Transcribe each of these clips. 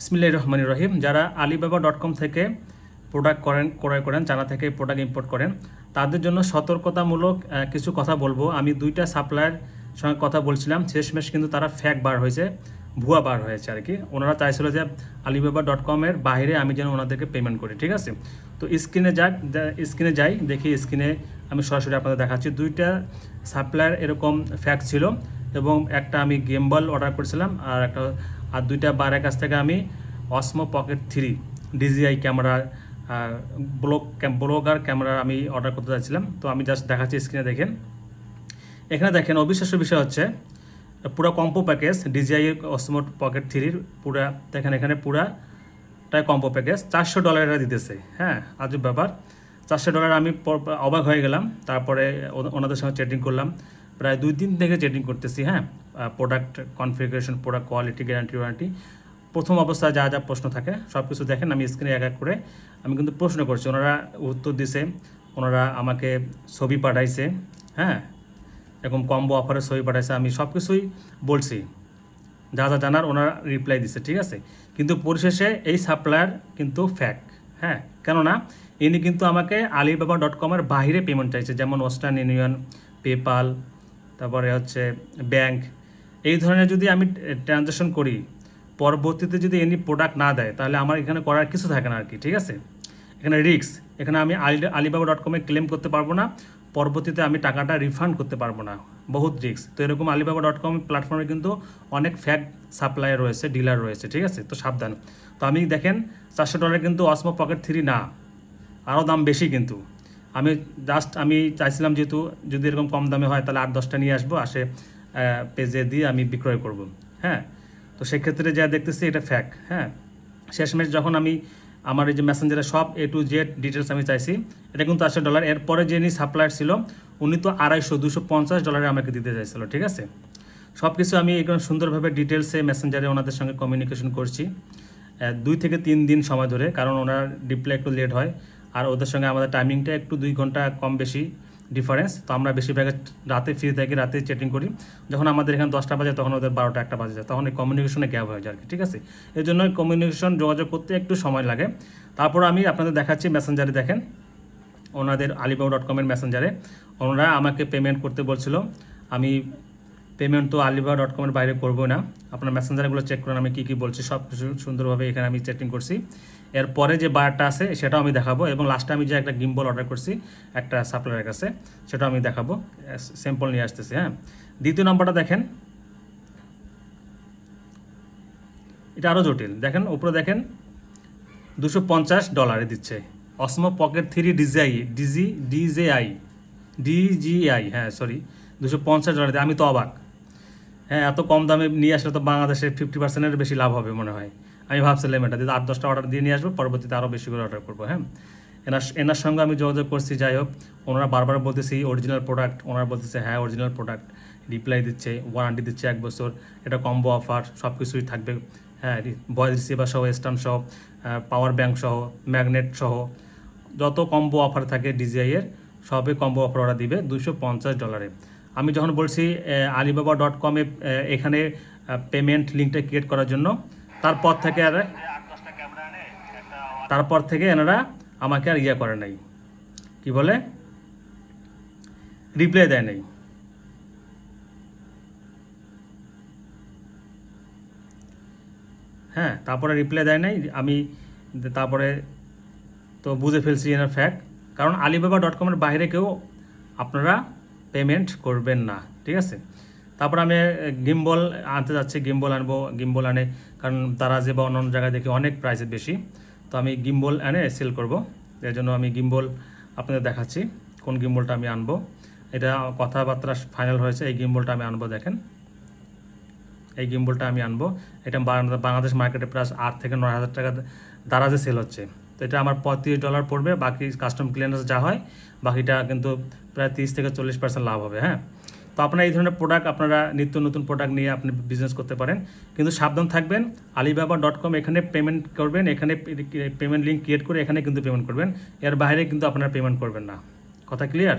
ইসমিল্লা রহমান রহিম। যারা Alibaba dot com থেকে product করেন, ক্রয় করেন চানা থেকে প্রোডাক্ট ইম্পোর্ট করেন, তাদের জন্য সতর্কতামূলক কিছু কথা বলব। আমি দুইটা সাপ্লায়ার সঙ্গে কথা বলছিলাম। শেষমেশ কিন্তু তারা ফ্যাক বার হয়েছে, ভুয়া বার হয়েছে আর কি। ওনারা চাইছিল যে আলিবাবা ডট কমের বাইরে আমি যেন ওনাদেরকে পেমেন্ট করি, ঠিক আছে? তো স্ক্রিনে যাক স্ক্রিনে যাই, দেখি স্ক্রিনে আমি সরাসরি আপনাদের দেখাচ্ছি। দুইটা সাপ্লায়ার এরকম ফ্যাক ছিল এবং একটা আমি গেমবল অর্ডার করেছিলাম আর একটা আর দুইটা বারের কাছ থেকে আমি Osmo pocket three DJI camera blog blogger camera আমি অর্ডার করতে চাইছিলাম তো আমি জাস্ট দেখাচ্ছি স্ক্রিনে দেখেন। এখানে দেখেন অবিশ্বাস্য বিষয় হচ্ছে, পুরো combo package DJI Osmo pocket থ্রির পুরা, দেখেন এখানে পুরাটাই কম্পো প্যাকেজ চারশো ডলারের দিতেছে হ্যাঁ আজব ব্যাপার। চারশো ডলার আমি অবাক হয়ে গেলাম। তারপরে ওনাদের সঙ্গে চেটিং করলাম। প্রায় দুই দিন থেকে চেটিং করতেছি হ্যাঁ? Product configuration product quality guarantee warranty প্রথম অবস্থায় যা যা প্রশ্ন থাকে সব কিছু দেখেন, আমি স্ক্রিনে এক এক করে আমি কিন্তু প্রশ্ন করছি। ওনারা উত্তর দিছে, ওনারা আমাকে ছবি পাঠাইছে হ্যাঁ? এরকম কম্বো অফারের ছবি পাঠাইছে, আমি সব কিছুই বলছি। যা যা জানার ওনারা রিপ্লাই দিছে, ঠিক আছে? কিন্তু পরিশেষে এই সাপ্লায়ার কিন্তু ফ্যাক হ্যাঁ? কেননা, ইনি কিন্তু আমাকে আলিবাবা ডট কমের বাইরে পেমেন্ট চাইছে, যেমন ওয়েস্টার্ন ইউনিয়ন পেপাল তারপরে হচ্ছে ব্যাংক এই ধরনের যদি আমি ট্রানজ্যাকশন করি, পরবর্তীতে যদি এনি প্রোডাক্ট না দেয়, তাহলে আমার এখানে করার কিছু থাকে না আর কি, ঠিক আছে? এখানে রিস্ক এখানে আমি আলি আলিবাবা ডট কমে ক্লেম করতে পারব না, পরবর্তীতে আমি টাকাটা রিফান্ড করতে পারব না, বহুত রিক্স তো এরকম আলিবাবা ডট কম প্ল্যাটফর্মে কিন্তু অনেক ফ্যাক সাপ্লায়ার রয়েছে ডিলার রয়েছে, ঠিক আছে? তো সাবধান। তো আমি দেখেন, চারশো ডলার কিন্তু অসমো পকেট থ্রি না আরও দাম বেশি কিন্তু। আমি জাস্ট আমি চাইছিলাম যেহেতু যদি এরকম কম দামে হয় তাহলে আট, দশটা নিয়ে আসব, আসে পেজে দিয়ে আমি বিক্রয় করব হ্যাঁ? তো সেক্ষেত্রে যা দেখতেছি এটা ফ্যাক হ্যাঁ? শেষমেশ যখন আমি আমার এই যে মেসেঞ্জারে সব এ টু জেড ডিটেলস আমি চাইছি, এটা কিন্তু চারশো ডলার এরপরে যিনি সাপ্লায়ার ছিল, উনি তো আড়াইশো, দুশো পঞ্চাশ ডলারে আমাকে দিতে চাইছিল, ঠিক আছে? সব কিছু আমি এখানে সুন্দরভাবে ডিটেলসে মেসেঞ্জারে ওনাদের সঙ্গে কমিউনিকেশন করছি দুই থেকে তিন দিন সময় ধরে, কারণ ওনার রিপ্লাই একটু লেট হয়। আর ওদের সঙ্গে আমাদের টাইমিংটা একটু দুই ঘণ্টা কম বেশি ডিফারেন্স তো আমরা বেশিরভাগ রাতে ফ্রি থাকি, রাতে চেটিং করি। যখন আমাদের এখানে দশটা বাজে, তখন ওদের বারোটা একটা বাজে যায়। তখন এই কমিউনিকেশনে গ্যাপ হয়ে যায় ঠিক আছে? এই জন্য কমিউনিকেশন যোগাযোগ করতে একটু সময় লাগে। তারপর আমি আপনাদের দেখাচ্ছি মেসেঞ্জারে দেখেন। ওনাদের আলিবাবা ডট কমের মেসেঞ্জারে ওনারা আমাকে পেমেন্ট করতে বলছিল। আমি পেমেন্ট তো আলিবাবা ডট কমের বাইরে করব না। আপনার মেসেঞ্জারগুলো চেক করুন, আমি কী কী বলছি সব কিছু সুন্দরভাবে এখানে আমি চেটিং করছি। এরপরে যে বায়ারটা আছে, সেটাও আমি দেখাবো এবং লাস্টে আমি যে একটা গিম্বল অর্ডার করছি, একটা সাপ্লায়ারের কাছে, সেটাও আমি দেখাবো। স্যাম্পল নিয়ে আসতেছি হ্যাঁ। দ্বিতীয় নম্বরটা দেখেন। এটা আরও জটিল। দেখেন, উপরে দেখেন, দুশো পঞ্চাশ ডলারে দিচ্ছে। Osmo pocket three DJI, DG, DJI, DJI হ্যাঁ সরি দুশো পঞ্চাশ ডলার আমি তো অবাক। হ্যাঁ এত কম দামে নিয়ে আসলে তো বাংলাদেশে ফিফটি পার্সেন্টের বেশি লাভ হবে মনে হয়। আমি ভাবছিলাম এটা, যদি আট, দশটা অর্ডার দিয়ে নিয়ে আসব, পরবর্তীতে আরও বেশি করে অর্ডার করব হ্যাঁ? এনার এনার সঙ্গে আমি যোগাযোগ করছি, যাই হোক, ওনারা বারবার বলতেছি অরিজিনাল প্রোডাক্ট ওনারা বলতেছে হ্যাঁ অরিজিনাল প্রোডাক্ট রিপ্লাই দিচ্ছে ওয়ারেন্টি দিচ্ছে এক বছর, এটা কম্বো অফার সব কিছুই থাকবে হ্যাঁ ভয়েস রিসিভার সহ স্ট্যাম্প সহ পাওয়ার ব্যাংক সহ ম্যাগনেট সহ, যত কম্বো অফার থাকে ডিজিআইয়ের এর সবে কম্বো অফার ওরা দিবে দুশো পঞ্চাশ ডলারে আমি যখন বলছি আলিবাবা ডট কমে এখানে পেমেন্ট লিঙ্কটা ক্রিয়েট করার জন্য, তারপর থেকে আর তারপর থেকে এনারা আমাকে আর ইয়ে করে নাই। কি বলে? রিপ্লাই দেয় নাই। হ্যাঁ তারপরে রিপ্লাই দেয় নাই। আমি তারপরে তো বুঝে ফেলছি এনার ফ্যাক্ট কারণ আলিবাবা ডট কমের বাইরে কেউ আপনারা পেমেন্ট করবেন না, ঠিক আছে? তারপর আমি গিম্বল আনতে যাচ্ছি গিম্বল আনব গিম্বল আনে, কারণ তারা যে বা অন্য জায়গায় দেখি অনেক প্রাইসে বেশি। তো আমি গিম্বল এনে সেল করব। এর জন্য আমি গিম্বল আপনাদের দেখাচ্ছি, কোন গিম্বলটা আমি আনব। এটা কথাবার্তা ফাইনাল হয়েছে, এই গিম্বলটা আমি আনব, দেখেন। এই গিম্বলটা আমি আনব। এটা বাংলাদেশ মার্কেটে প্রায় আট থেকে নয় হাজার টাকা দারাজে সেল হচ্ছে। তো এটা আমার পঁয়ত্রিশ ডলার পড়বে, বাকি কাস্টম ক্লিয়ারেন্স যা হয়, বাকিটা কিন্তু প্রায় তিরিশ থেকে চল্লিশ পার্সেন্ট লাভ হবে হ্যাঁ? তো আপনার এই ধরনের প্রোডাক্ট আপনারা নিত্য নতুন প্রোডাক্ট নিয়ে আপনি বিজনেস করতে পারেন। কিন্তু সাবধান থাকবেন আলিবাবা ডট কম এখানে পেমেন্ট করবেন, এখানে পেমেন্ট লিঙ্ক ক্রিয়েট করে এখানে কিন্তু পেমেন্ট করবেন। এর বাইরে কিন্তু আপনারা পেমেন্ট করবেন না। কথা ক্লিয়ার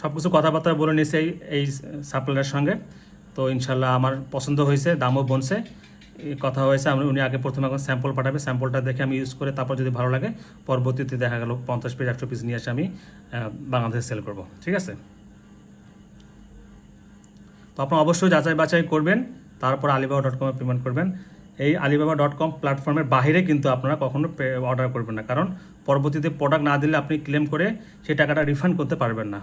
সব কিছু কথাবার্তা বলে নিয়েছি এই এই সাপ্লাইয়ের সঙ্গে। তো ইনশাল্লাহ আমার পছন্দ হয়েছে, দামও বনছে। কথা হয়েছে, আমি, উনি আগে প্রথমে এখন স্যাম্পল পাঠাবে স্যাম্পলটা দেখে আমি ইউজ করে তারপর যদি ভালো লাগে, পরবর্তীতে দেখা গেল পঞ্চাশ পিস একশো পিস নিয়ে এসে আমি বাংলাদেশে সেল করব। ঠিক আছে? তো আপনারা অবশ্যই যাচাই বাছাই করবেন, তারপর আলিবাবা ডট কমে পেমেন্ট করবেন। এই আলিবাবা ডট কম প্ল্যাটফর্মের বাইরে কিন্তু আপনারা কখনো অর্ডার করবেন না। কারণ পরবর্তীতে প্রোডাক্ট না দিলে আপনি ক্লেম করে সেই টাকাটা রিফান্ড করতে পারবেন না।